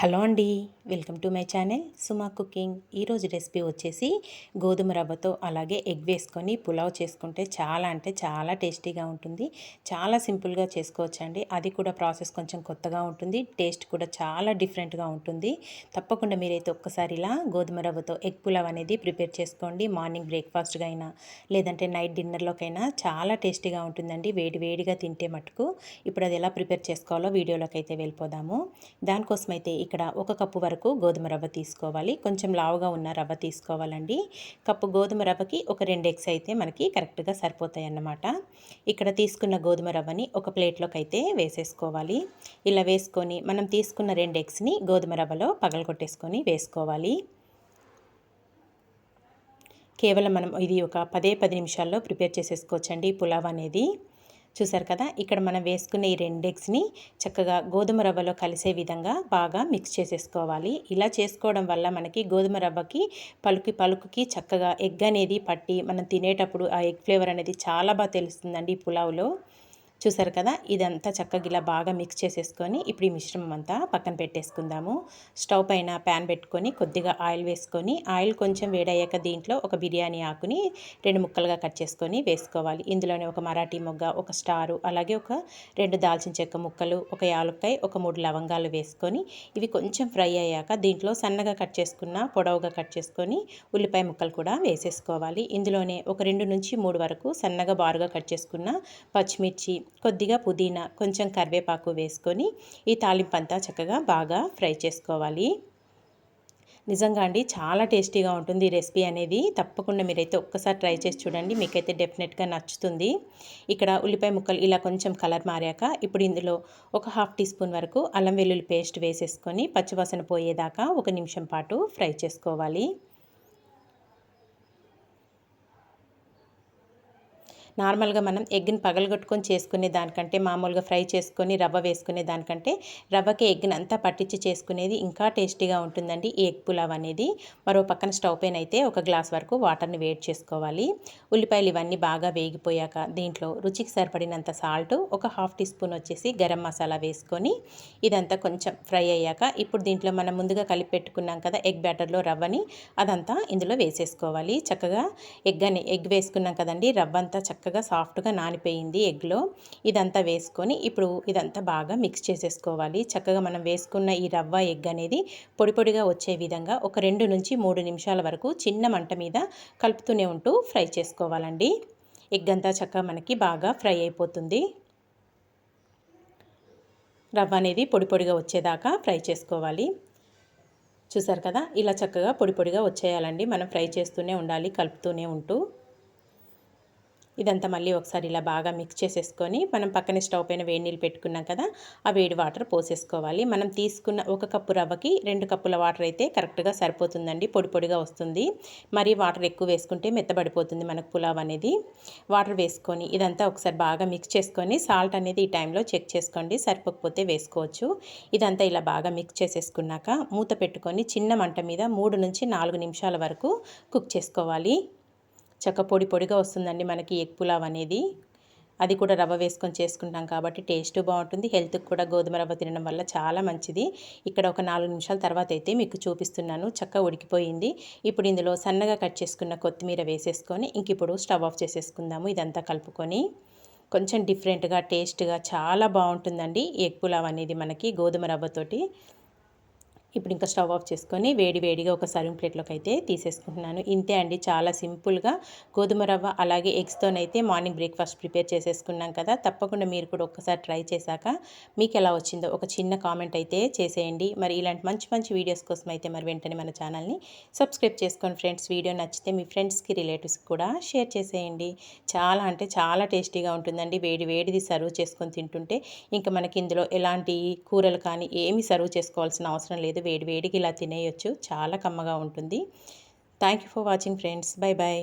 Hello అండి welcome to my channel Suma cooking. ఈరోజు recipe వచ్చేసి గోధుమ రవ్వతో అలాగే ఎగ్ వేసుకొని పులావ్ చేసుకుంటే చాలా అంటే చాలా టేస్టీగా ఉంటుంది. చాలా సింపుల్గా చేసుకోవచ్చు అండి అది కూడా ప్రాసెస్ కొంచెం కొత్తగా ఉంటుంది. టేస్ట్ కూడా చాలా డిఫరెంట్గా ఉంటుంది. తప్పకుండా మీరైతే ఒక్కసారి ఇలా గోధుమ రవ్వతో ఎగ్ పులావ్ అనేది ప్రిపేర్ చేసుకోండి. మార్నింగ్ బ్రేక్ఫాస్ట్గా అయినా లేదంటే నైట్ డిన్నర్లోకైనా చాలా టేస్టీగా ఉంటుందండి. వేడి వేడిగా తింటే మటుకు. ఇప్పుడు అది ఎలా ప్రిపేర్ చేసుకోవాలో వీడియోలోకి అయితే వెళ్ళిపోదాము. దానికోసం అయితే ఇక్కడ ఒక కప్పు వరకు గోధుమ రవ్వ తీసుకోవాలి. కొంచెం లావుగా ఉన్న రవ్వ తీసుకోవాలండి. కప్పు గోధుమ రవ్వకి ఒక రెండు ఎగ్స్ అయితే మనకి కరెక్ట్గా సరిపోతాయి అన్నమాట ఇక్కడ తీసుకున్న గోధుమ రవ్వని ఒక ప్లేట్లోకి అయితే వేసేసుకోవాలి. ఇలా వేసుకొని మనం తీసుకున్న రెండు ఎగ్స్ని గోధుమ రవ్వలో పగలగొట్టేసుకొని వేసుకోవాలి. కేవలం మనం ఇది ఒక పదే పది నిమిషాల్లో ప్రిపేర్ చేసేసుకోవచ్చండి పులావ్ అనేది. చూసారు కదా? ఇక్కడ మనం వేసుకునే ఈ రెండు ఎగ్స్ని చక్కగా గోధుమ రవ్వలో కలిసే విధంగా బాగా మిక్స్ చేసేసుకోవాలి. ఇలా చేసుకోవడం వల్ల మనకి గోధుమ రవ్వకి పలుకి పలుకుకి చక్కగా ఎగ్ అనేది పట్టి మనం తినేటప్పుడు ఆ ఎగ్ ఫ్లేవర్ అనేది చాలా బాగా తెలుస్తుందండి ఈ పులావ్లో. చూసారు కదా? ఇదంతా చక్కగా ఇలా బాగా మిక్స్ చేసేసుకొని ఇప్పుడు ఈ మిశ్రమం అంతా పక్కన పెట్టేసుకుందాము. స్టవ్ పైన ప్యాన్ పెట్టుకొని కొద్దిగా ఆయిల్ వేసుకొని ఆయిల్ కొంచెం వేడయ్యాక దీంట్లో ఒక బిర్యానీ ఆకుని రెండు ముక్కలుగా కట్ చేసుకొని వేసుకోవాలి. ఇందులోనే ఒక మరాఠీ మొగ్గ ఒక స్టారు అలాగే ఒక రెండు దాల్చిన చెక్క ముక్కలు ఒక యాలుక్కాయ ఒక మూడు లవంగాలు వేసుకొని ఇవి కొంచెం ఫ్రై అయ్యాక దీంట్లో సన్నగా కట్ చేసుకున్న పొడవుగా కట్ చేసుకొని ఉల్లిపాయ ముక్కలు కూడా వేసేసుకోవాలి. ఇందులోనే ఒక రెండు నుంచి మూడు వరకు సన్నగా బారుగా కట్ చేసుకున్న పచ్చిమిర్చి కొద్దిగా పుదీనా కొంచెం కరివేపాకు వేసుకొని ఈ తాలింపు అంతా చక్కగా బాగా ఫ్రై చేసుకోవాలి. నిజంగా అండి చాలా టేస్టీగా ఉంటుంది ఈ రెసిపీ అనేది. తప్పకుండా మీరైతే ఒక్కసారి ట్రై చేసి చూడండి మీకైతే డెఫినెట్గా నచ్చుతుంది. ఇక్కడ ఉల్లిపాయ ముక్కలు ఇలా కొంచెం కలర్ మారాక ఇప్పుడు ఇందులో ఒక హాఫ్ టీ స్పూన్ వరకు అల్లం వెల్లుల్లి పేస్ట్ వేసేసుకొని పచ్చివాసన పోయేదాకా ఒక నిమిషం పాటు ఫ్రై చేసుకోవాలి. నార్మల్గా మనం ఎగ్ని పగలగొట్టుకొని చేసుకునే దానికంటే మామూలుగా ఫ్రై చేసుకొని రవ్వ వేసుకునే దానికంటే రవ్వకి ఎగ్ని అంతా పట్టించి చేసుకునేది ఇంకా టేస్టీగా ఉంటుందండి. ఈ ఎగ్ పులావ్ అనేది మరో పక్కన స్టవ్ పైన అయితే ఒక గ్లాస్ వరకు వాటర్ని వేడి చేసుకోవాలి. ఉల్లిపాయలు ఇవన్నీ బాగా వేగిపోయాక దీంట్లో రుచికి సరిపడినంత సాల్ట్ ఒక హాఫ్ టీ స్పూన్ వచ్చేసి గరం మసాలా వేసుకొని ఇదంతా కొంచెం ఫ్రై అయ్యాక ఇప్పుడు దీంట్లో మనం ముందుగా కలిపి పెట్టుకున్నాం కదా ఎగ్ బ్యాటర్లో రవ్వని అదంతా ఇందులో వేసేసుకోవాలి. చక్కగా ఎగ్ అని ఎగ్ వేసుకున్నాం కదండి రవ్వ అంతా చక్కగా చక్కగా సాఫ్ట్గా నానిపోయింది ఎగ్లో. ఇదంతా వేసుకొని ఇప్పుడు ఇదంతా బాగా మిక్స్ చేసేసుకోవాలి. చక్కగా మనం వేసుకున్న ఈ రవ్వ ఎగ్ అనేది పొడి పొడిగా వచ్చే విధంగా ఒక రెండు నుంచి మూడు నిమిషాల వరకు చిన్న మంట మీద కలుపుతూనే ఉంటూ ఫ్రై చేసుకోవాలండి. ఎగ్ అంతా చక్కగా మనకి బాగా ఫ్రై అయిపోతుంది. రవ్వ అనేది పొడి పొడిగా వచ్చేదాకా ఫ్రై చేసుకోవాలి. చూసారు కదా? ఇలా చక్కగా పొడి పొడిగా వచ్చేయాలండి. మనం ఫ్రై చేస్తూనే ఉండాలి కలుపుతూనే ఉంటూ. ఇదంతా మళ్ళీ ఒకసారి ఇలా బాగా మిక్స్ చేసేసుకొని మనం పక్కనే స్టవ్ పైన వేడి నీళ్ళు పెట్టుకున్నాం కదా ఆ వేడి వాటర్ పోసేసుకోవాలి. మనం తీసుకున్న ఒక కప్పు రవ్వకి రెండు కప్పుల వాటర్ అయితే కరెక్ట్గా సరిపోతుందండి పొడి పొడిగా వస్తుంది. మరి వాటర్ ఎక్కువ వేసుకుంటే మెత్తబడిపోతుంది మనకు పులావ్ అనేది. వాటర్ వేసుకొని ఇదంతా ఒకసారి బాగా మిక్స్ చేసుకొని సాల్ట్ అనేది ఈ టైంలో చెక్ చేసుకోండి సరిపోకపోతే వేసుకోవచ్చు. ఇదంతా ఇలా బాగా మిక్స్ చేసేసుకున్నాక మూత పెట్టుకొని చిన్న మంట మీద మూడు నుంచి నాలుగు నిమిషాల వరకు కుక్ చేసుకోవాలి. చక్క పొడి పొడిగా వస్తుందండి మనకి ఎగ్ పులావ్ అనేది. అది కూడా రవ్వ వేసుకొని చేసుకుంటాం కాబట్టి టేస్ట్ బాగుంటుంది. హెల్త్కి కూడా గోధుమ రవ్వ తినడం వల్ల చాలా మంచిది. ఇక్కడ ఒక నాలుగు నిమిషాల తర్వాత అయితే మీకు చూపిస్తున్నాను. చక్క ఉడికిపోయింది. ఇప్పుడు ఇందులో సన్నగా కట్ చేసుకున్న కొత్తిమీర వేసేసుకొని ఇంక ఇప్పుడు స్టవ్ ఆఫ్ చేసేసుకుందాము. ఇదంతా కలుపుకొని కొంచెం డిఫరెంట్గా టేస్ట్గా చాలా బాగుంటుందండి. ఎగ్ పులావ్ అనేది మనకి గోధుమ రవ్వతోటి ఇప్పుడు ఇంకా స్టవ్ ఆఫ్ చేసుకొని వేడి వేడిగా ఒక సర్వింగ్ ప్లేట్లోకి అయితే తీసేసుకుంటున్నాను. ఇంతే అండి చాలా సింపుల్గా. గోధుమ రవ్వ అలాగే ఎగ్స్తోనైతే మార్నింగ్ బ్రేక్ఫాస్ట్ ప్రిపేర్ చేసేసుకున్నాం కదా తప్పకుండా మీరు కూడా ఒక్కసారి ట్రై చేశాక మీకు ఎలా వచ్చిందో ఒక చిన్న కామెంట్ అయితే చేసేయండి. మరి ఇలాంటి మంచి మంచి వీడియోస్ కోసం అయితే మరి వెంటనే మన ఛానల్ని సబ్స్క్రైబ్ చేసుకోండి ఫ్రెండ్స్. వీడియో నచ్చితే మీ ఫ్రెండ్స్కి రిలేటివ్స్కి కూడా షేర్ చేసేయండి. చాలా అంటే చాలా టేస్టీగా ఉంటుందండి. వేడి వేడిది సర్వ్ చేసుకొని తింటుంటే ఇంకా మనకి ఇందులో ఎలాంటి కూరలు కానీ ఏమి సర్వ్ చేసుకోవాల్సిన అవసరం లేదు. వేడి వేడికి ఇలా తినేయొచ్చు. చాలా కమ్మగా ఉంటుంది. Thank you for watching friends bye bye